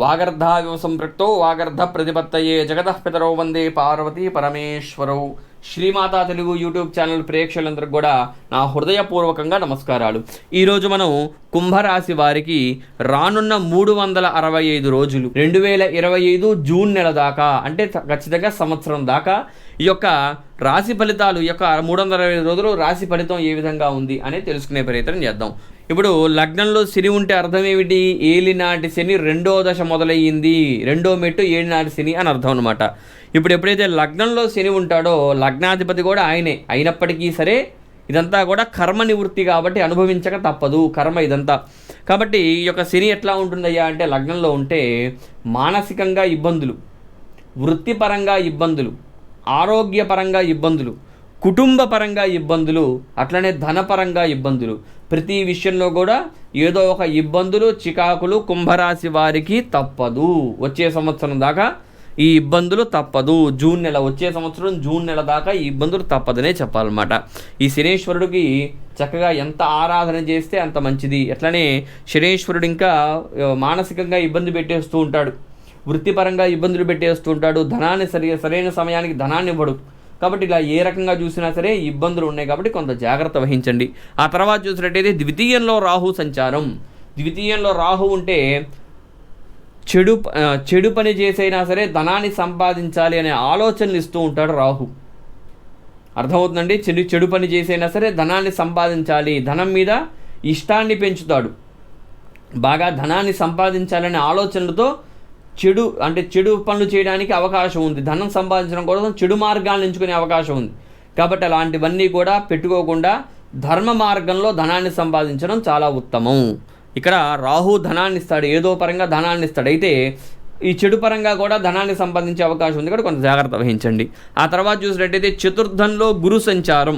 వాగర్ధావివ సంపృక్తో వాగర్ధ ప్రతిపత్తయే జగతః వందే పార్వతీ పరమేశ్వరౌ. శ్రీమాతా తెలుగు యూట్యూబ్ ఛానల్ ప్రేక్షకులందరికీ కూడా నా హృదయపూర్వకంగా నమస్కారాలు. ఈరోజు మనం కుంభరాశి వారికి రానున్న మూడు వందల అరవై ఐదు రోజులు రెండు వేల ఇరవై ఐదు జూన్ నెల దాకా అంటే ఖచ్చితంగా సంవత్సరం దాకా ఈ యొక్క రాశి ఫలితాలు ఈ యొక్క మూడు వందల అరవై ఐదు రోజులు రాశి ఫలితం ఏ విధంగా ఉంది అనేది తెలుసుకునే ప్రయత్నం చేద్దాం. ఇప్పుడు లగ్నంలో శని ఉంటే అర్థం ఏమిటి? ఏలినాటి శని రెండో దశ మొదలయ్యింది. రెండో మెట్టు ఏలినాటి శని అని అర్థం అనమాట ఇప్పుడు ఎప్పుడైతే లగ్నంలో శని ఉంటాడో లగ్నాధిపతి కూడా ఆయనే. అయినప్పటికీ సరే ఇదంతా కూడా కర్మ నివృత్తి కాబట్టి అనుభవించక తప్పదు. కర్మ ఇదంతా. కాబట్టి ఈ యొక్క శని ఎట్లా ఉంటుందయ్యా అంటే లగ్నంలో ఉంటే మానసికంగా ఇబ్బందులు వృత్తిపరంగా ఇబ్బందులు ఆరోగ్యపరంగా ఇబ్బందులు కుటుంబపరంగా ఇబ్బందులు అట్లనే ధనపరంగా ఇబ్బందులు ప్రతి విషయంలో కూడా ఏదో ఒక ఇబ్బందులు చికాకులు కుంభరాశి వారికి తప్పదు. వచ్చే సంవత్సరం దాకా ఈ ఇబ్బందులు తప్పదు. జూన్ నెల వచ్చే సంవత్సరం జూన్ నెల దాకా ఈ ఇబ్బందులు తప్పదనే చెప్పాలన్నమాట. ఈ శనేశ్వరుడికి చక్కగా ఎంత ఆరాధన చేస్తే అంత మంచిది. అట్లనే శనేశ్వరుడు ఇంకా మానసికంగా ఇబ్బంది పెట్టేస్తూ ఉంటాడు. వృత్తిపరంగా ఇబ్బందులు పెట్టేస్తూ ఉంటాడు. ధనాన్ని సరి సరైన సమయానికి ధనాన్ని ఇవ్వడు. కాబట్టి ఇలా ఏ రకంగా చూసినా సరే ఇబ్బందులు ఉన్నాయి కాబట్టి కొంత జాగ్రత్త వహించండి. ఆ తర్వాత చూసినట్టయితే ద్వితీయంలో రాహు సంచారం. ద్వితీయంలో రాహు ఉంటే చెడు చెడు పని చేసైనా సరే ధనాన్ని సంపాదించాలి అనే ఆలోచనలు ఇస్తూ ఉంటాడు రాహు. అర్థమవుతుందండి? చెడు చెడు పని చేసైనా సరే ధనాన్ని సంపాదించాలి. ధనం మీద ఇష్టాన్ని పెంచుతాడు. బాగా ధనాన్ని సంపాదించాలనే ఆలోచనలతో చెడు అంటే చెడు పనులు చేయడానికి అవకాశం ఉంది. ధనం సంపాదించడం కోసం చెడు మార్గాలను ఎంచుకునే అవకాశం ఉంది. కాబట్టి అలాంటివన్నీ కూడా పెట్టుకోకుండా ధర్మ మార్గంలో ధనాన్ని సంపాదించడం చాలా ఉత్తమం. ఇక్కడ రాహు ధనాన్ని ఇస్తాడు ఏదో పరంగా ధనాన్ని ఇస్తాడు. అయితే ఈ చెడు పరంగా కూడా ధనాన్ని సంపాదించే అవకాశం ఉంది. కూడా కొంత జాగ్రత్త వహించండి. ఆ తర్వాత చూసినట్టయితే చతుర్థంలో గురు సంచారం.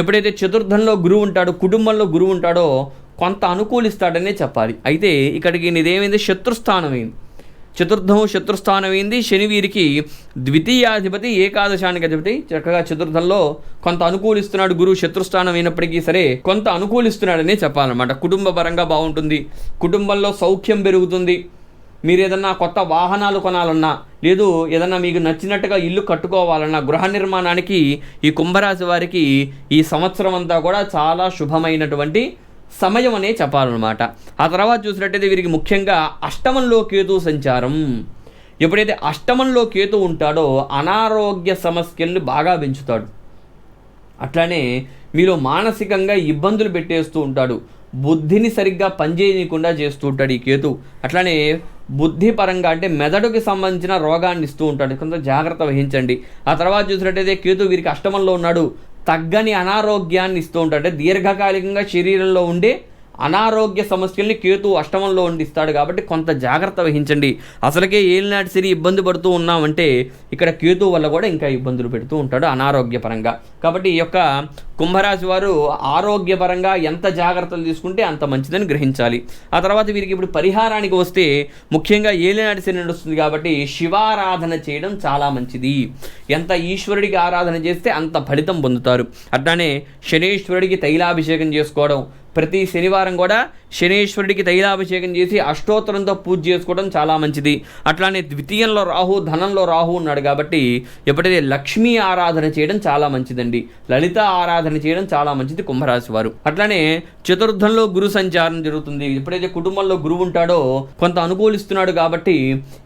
ఎప్పుడైతే చతుర్థంలో గురువు ఉంటాడో కుటుంబంలో గురువు ఉంటాడో కొంత అనుకూలిస్తాడనే చెప్పాలి. అయితే ఇక్కడికి ఇదేమైంది శత్రుస్థానమైంది చతుర్థం శత్రుస్థానమైంది శని వీరికి ద్వితీయాధిపతి ఏకాదశానికి అధిపతి. చక్కగా చతుర్థంలో కొంత అనుకూలిస్తున్నాడు గురువు శత్రుస్థానం అయినప్పటికీ సరే కొంత అనుకూలిస్తున్నాడనే చెప్పాలన్నమాట. కుటుంబ పరంగా బాగుంటుంది. కుటుంబంలో సౌఖ్యం పెరుగుతుంది. మీరు ఏదన్నా కొత్త వాహనాలు కొనాలన్నా లేదు ఏదన్నా మీకు నచ్చినట్టుగా ఇల్లు కట్టుకోవాలన్నా గృహ నిర్మాణానికి ఈ కుంభరాశి వారికి ఈ సంవత్సరం అంతా కూడా చాలా శుభమైనటువంటి సమయం అనే చెప్పాలన్నమాట. ఆ తర్వాత చూసినట్టయితే వీరికి ముఖ్యంగా అష్టమంలో కేతు సంచారం. ఎప్పుడైతే అష్టమంలో కేతు ఉంటాడో అనారోగ్య సమస్యల్ని బాగా పెంచుతాడు. అట్లానే మీలో మానసికంగా ఇబ్బందులు పెట్టేస్తూ ఉంటాడు. బుద్ధిని సరిగ్గా పనిచేయకుండా చేస్తూ ఉంటాడు ఈ కేతు. అట్లానే బుద్ధిపరంగా అంటే మెదడుకి సంబంధించిన రోగాన్ని ఇస్తూ ఉంటాడు. కొంత జాగ్రత్త వహించండి. ఆ తర్వాత చూసినట్టయితే కేతు వీరికి అష్టమంలో ఉన్నాడు. తగ్గని అనారోగ్యాన్ని ఇస్తూ ఉంటాడు. అంటే దీర్ఘకాలికంగా శరీరంలో ఉండే అనారోగ్య సమస్యల్ని కేతు అష్టమంలో ఉండిస్తాడు కాబట్టి కొంత జాగ్రత్త వహించండి. అసలుకే ఏలినాటి సిరి ఇబ్బంది పడుతూ ఉన్నామంటే ఇక్కడ కేతు వల్ల కూడా ఇంకా ఇబ్బందులు పెడుతూ ఉంటాడు అనారోగ్యపరంగా. కాబట్టి ఈ యొక్క కుంభరాశి వారు ఆరోగ్యపరంగా ఎంత జాగ్రత్తలు తీసుకుంటే అంత మంచిదని గ్రహించాలి. ఆ తర్వాత వీరికి ఇప్పుడు పరిహారానికి వస్తే ముఖ్యంగా ఏలినాటి శని నడుస్తుంది కాబట్టి శివారాధన చేయడం చాలా మంచిది. ఎంత ఈశ్వరుడికి ఆరాధన చేస్తే అంత ఫలితం పొందుతారు. అట్లానే శనేశ్వరుడికి తైలాభిషేకం చేసుకోవడం ప్రతి శనివారం కూడా శనేశ్వరుడికి తైలాభిషేకం చేసి అష్టోత్తరంతో పూజ చేసుకోవడం చాలా మంచిది. అట్లానే ద్వితీయంలో రాహు ధనంలో రాహు ఉన్నాడు కాబట్టి ఎప్పుడైతే లక్ష్మీ ఆరాధన చేయడం చాలా మంచిదండి. లలిత ఆరాధన చేయడం చాలా మంచిది కుంభరాశి వారు. అట్లానే చతుర్థంలో గురు సంచారం జరుగుతుంది. ఎప్పుడైతే కుటుంబంలో గురువు ఉంటాడో కొంత అనుకూలిస్తున్నాడు కాబట్టి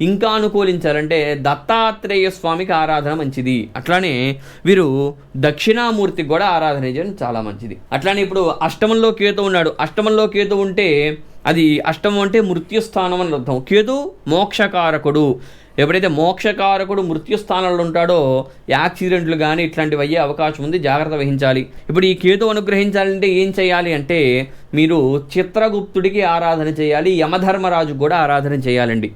ఇంకా అనుకూలించాలంటే దత్తాత్రేయ స్వామికి ఆరాధన మంచిది. అట్లానే వీరు దక్షిణామూర్తికి కూడా ఆరాధన చేయడం చాలా మంచిది. అట్లానే ఇప్పుడు అష్టమంలో కేతు ఉన్నాడు. అష్టమంలో కేతు ఉంటే అది అష్టమం అంటే మృత్యుస్థానం అని అర్థం. కేతు మోక్షకారకుడు. ఎప్పుడైతే మోక్షకారకుడు మృత్యుస్థానంలో ఉంటాడో యాక్సిడెంట్లు కానీ ఇట్లాంటివి అయ్యే అవకాశం ఉంది. జాగ్రత్త వహించాలి. ఇప్పుడు ఈ కేతు అనుగ్రహించాలంటే ఏం చేయాలి అంటే మీరు చిత్రగుప్తుడికి ఆరాధన చేయాలి. యమధర్మరాజు కూడా ఆరాధన చేయాలండి.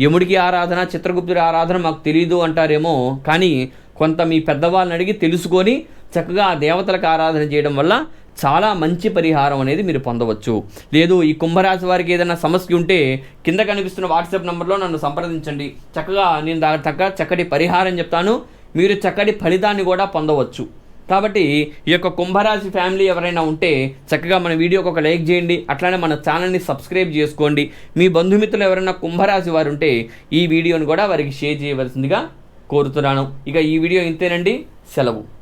యముడికి ఆరాధన చిత్రగుప్తుడి ఆరాధన మాకు తెలియదు అంటారేమో కానీ కొంత మీ పెద్దవాళ్ళని అడిగి తెలుసుకొని చక్కగా ఆ దేవతలకు ఆరాధన చేయడం వల్ల చాలా మంచి పరిహారం అనేది మీరు పొందవచ్చు. లేదు ఈ కుంభరాశి వారికి ఏదైనా సమస్య ఉంటే కింద కనిపిస్తున్న వాట్సాప్ నెంబర్లో నన్ను సంప్రదించండి. చక్కగా నేను దాని తగ్గ చక్కటి పరిహారం చెప్తాను. మీరు చక్కటి ఫలితాన్ని కూడా పొందవచ్చు. కాబట్టి ఈ యొక్క కుంభరాశి ఫ్యామిలీ ఎవరైనా ఉంటే చక్కగా మన వీడియోకి ఒక లైక్ చేయండి. అట్లానే మన ఛానల్ని సబ్స్క్రైబ్ చేసుకోండి. మీ బంధుమిత్రులు ఎవరైనా కుంభరాశి వారు ఉంటే ఈ వీడియోని కూడా వారికి షేర్ చేయవలసిందిగా కోరుతున్నాను. ఇక ఈ వీడియో ఇంతేనండి. సెలవు.